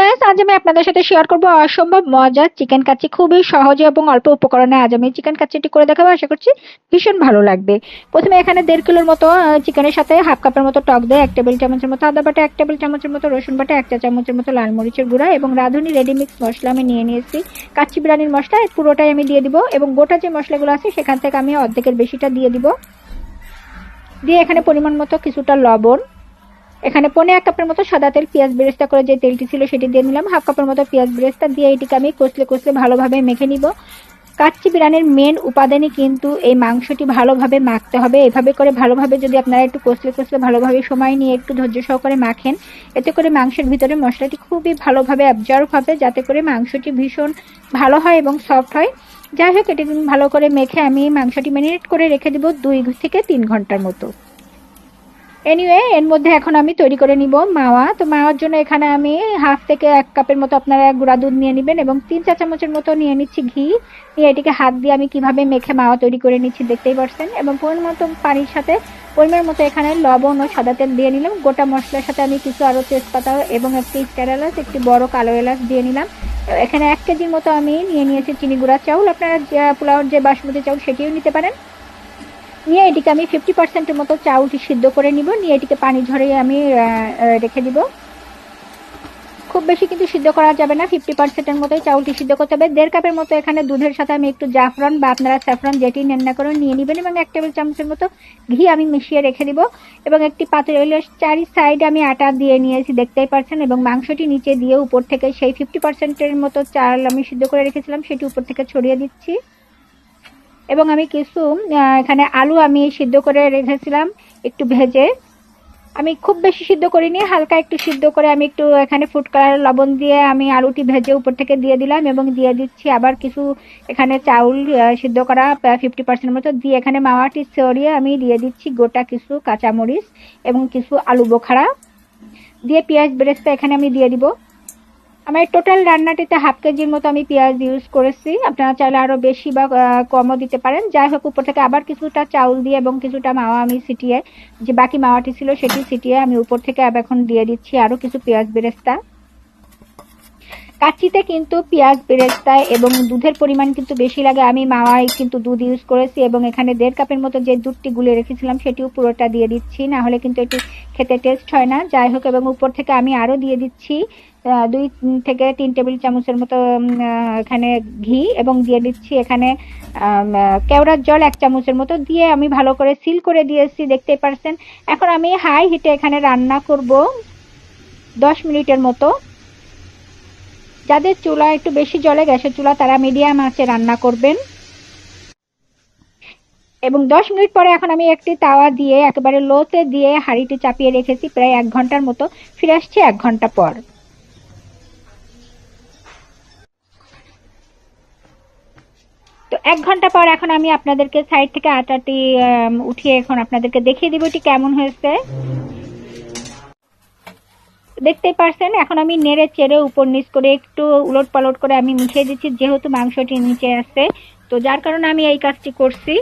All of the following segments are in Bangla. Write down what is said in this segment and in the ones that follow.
ভিউয়ার্স আজ আমি আপনাদের সাথে শেয়ার করব অসম্ভব মজার চিকেন কাচ্চি। খুবই সহজে এবং অল্প উপকরণে আজ আমি চিকেন কাচ্চিটি করে দেখাবো। আশা করছি ভীষণ ভালো লাগবে। প্রথমে এখানে দেড় কিলোর মতো চিকেনের সাথে হাফ কাপের মতো টক দেয় এক টেবিল চামচের মতো আদা বাটা, এক টেবিল চামচের মতো রসুন বাটা, এক চা চামচের মতো লাল মরিচের গুঁড়া এবং রাঁধুনি রেডি মিক্স মশলা আমি নিয়ে নিয়েছি। কাচ্চি বিরিয়ানির মশলা পুরোটাই আমি দিয়ে দিব এবং গোটা যে মশলাগুলো আছে সেখান থেকে আমি অর্ধেকের বেশিটা দিয়ে দিব। দিয়ে এখানে পরিমাণ মতো কিছুটা লবণ এখানে পনেরো এক কাপের মতো সাদা তেল পেঁয়াজ বেরেস্তা করে যে তেলটি ছিল সেটি দিয়ে নিলাম। হাফ কাপের মতো পেঁয়াজ বেরেস্তা দিয়ে এটিকে আমি কষলে কষলে ভালোভাবে মেখে নিব। কাচ্চি বিরিয়ানির মেন উপাদানই কিন্তু এই মাংসটি ভালোভাবে মাখতে হবে। এভাবে করে ভালোভাবে যদি আপনারা একটু কষলে কষলে ভালোভাবে সময় নিয়ে একটু ধৈর্য সহকারে মাখেন, এতে করে মাংসের ভিতরে মশলাটি খুবই ভালোভাবে অ্যাবজর্ব হবে, যাতে করে মাংসটি ভীষণ ভালো হয় এবং সফট হয়। যাই হোক, এটি ভালো করে মেখে আমি মাংসটি ম্যারিনেট করে রেখে দিব দুই থেকে তিন ঘণ্টার মতো। এনিওয়ে এর মধ্যে এখন আমি তৈরি করে নিব মাওয়া। তো মাওয়ার জন্য এখানে আমি হাফ থেকে এক কাপের মতো আপনারা গুঁড়া দুধ নিয়ে নেবেন এবং তিন চা চামচের মতো নিয়ে নিচ্ছি ঘি। নিয়ে এটিকে হাত দিয়ে আমি কীভাবে মেখে মাওয়া তৈরি করে নিচ্ছি দেখতেই পারছেন। এবং পরিমাণ মতো পানির সাথে, পরিমাণ মতো এখানে লবণ ও সাদা তেল দিয়ে নিলাম। গোটা মশলার সাথে আমি কিছু আরও তেজপাতা এবং একটি স্টার এলাচ, একটি বড় কালো এলাচ দিয়ে নিলাম। এখানে এক কেজির মতো আমি নিয়ে নিয়েছি চিনি গুঁড়া চাউল। আপনারা পোলাওর যে বাসমতি চাউল সেটিও নিতে পারেন। নিয়ে এটিকে আমি ফিফটি পার্সেন্টের মতো চাউলটি সিদ্ধ করে নিব। নিয়ে এটিকে পানি ঝরিয়ে আমি রেখে দিব। খুব বেশি কিন্তু সিদ্ধ করা যাবে না। ফিফটি পার্সেন্টের মতোই চাউলটি সিদ্ধ করতে হবে। দেড় কাপের মতো এখানে দুধের সাথে আমি একটু জাফরান বা আপনারা স্যাফরান যেটি নেন না করে নিয়ে নেবেন এবং এক টেবিল চামচের মতো ঘি আমি মিশিয়ে রেখে দিব এবং একটি পাত্রের চারি সাইডে আমি আটা দিয়ে নিয়েছি, দেখতেই পারছেন এবং মাংসটি নিচে দিয়ে উপর থেকে সেই ফিফটি পার্সেন্টের মতো চাল আমি সিদ্ধ করে রেখেছিলাম, সেটি উপর থেকে ছড়িয়ে দিচ্ছি। এবং আমি কিছু এখানে আলু আমি সিদ্ধ করে রেখেছিলাম একটু ভেজে। আমি খুব বেশি সিদ্ধ করিনি, হালকা একটু সিদ্ধ করে আমি একটু এখানে ফুড কালার লবণ দিয়ে আমি আলুটি ভেজে উপর থেকে দিয়ে দিলাম এবং দিয়ে দিচ্ছি আবার কিছু এখানে চাউল সিদ্ধ করা ফিফটি পার্সেন্ট মতো দিয়ে এখানে মাওয়াটি ছড়িয়ে আমি দিয়ে দিচ্ছি গোটা কিছু কাঁচামরিচ এবং কিছু আলু বোখারা। দিয়ে পেঁয়াজ বেরেস্তা এখানে আমি দিয়ে দিব। আমার টোটাল রান্নাটিতে হাফ কেজির মতো আমি পেঁয়াজ ইউজ করেছি। আপনারা চাইলে আরও বেশি বা কমও দিতে পারেন। যাই হোক, উপর থেকে আবার কিছুটা চাউল দিয়ে এবং কিছুটা মাওয়া আমি সিটিয়ে যে বাকি মাওয়াটি ছিল সেটি সিটিয়ে আমি উপর থেকে আবার এখন দিয়ে দিচ্ছি। আরও কিছু পেঁয়াজ বেরেস্তা। কাচ্চিতে কিন্তু পেঁয়াজ বেরেস্তা এবং দুধের পরিমাণ কিন্তু বেশি লাগে। আমি মাওয়াই কিন্তু দুধ ইউজ করেছি এবং এখানে দেড় কাপের মতো যে দুধটি গুলে রেখেছিলাম সেটিও পুরোটা দিয়ে দিচ্ছি, না হলে কিন্তু এটি খেতে টেস্ট হয় না। যাই হোক, এবং উপর থেকে আমি আরও দিয়ে দিচ্ছি দুই থেকে তিন টেবিল চামচের মতো এখানে ঘি এবং দিয়ে দিচ্ছি এখানে কেওড়ার জল এক চামচের মতো দিয়ে আমি ভালো করে সিল করে দিয়েছি, দেখতেই পারছেন। এখন আমি হাই হিটে এখানে রান্না করব দশ মিনিটের মতো। যাদের চুলা একটু বেশি জলে গ্যাসের চুলা তারা মিডিয়াম আঁচে রান্না করবেন। এবং দশ মিনিট পরে এখন আমি একটি তাওয়া দিয়ে, একেবারে লোতে দিয়ে হাঁড়িটি চাপিয়ে রেখেছি, প্রায় এক ঘণ্টার মতো। ফিরে আসছি এক ঘণ্টা পর। তো এক ঘণ্টা পর এখন আমি আপনাদেরকে সাইড থেকে আটাটি উঠিয়ে এখন আপনাদেরকে দেখিয়ে দিব এটি কেমন হয়েছে। দেখতেই পারছেন, এখন আমি নেড়ে চেড়ে উপর নিচ করে একটু উলট পালট করে আমি মিশিয়ে দিচ্ছি, যেহেতু মাংসটি নিচে আছে। তো যার কারণে আমি এই কাজটি করছি।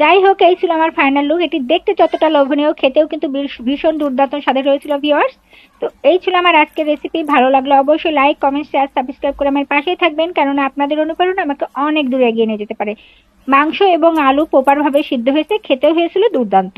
যাই হোক, এই ছিল আমার ফাইনাল লুক এটি দেখতে যতটা লোভনীয়, খেতেও কিন্তু ভীষণ দুর্দান্ত স্বাদের হয়েছিল ভিওয়ার্স তো এই ছিল আমার আজকের রেসিপি ভালো লাগল অবশ্যই লাইক কমেন্ট শেয়ার সাবস্ক্রাইব করে আমার পাশেই থাকবেন, কেননা আপনাদের অনুপ্রেরণা আমাকে অনেক দূরে এগিয়ে নিয়ে যেতে পারে। মাংস এবং আলু প্রপারভাবে সিদ্ধ হয়েছে খেতেও হয়েছিল দুর্দান্ত।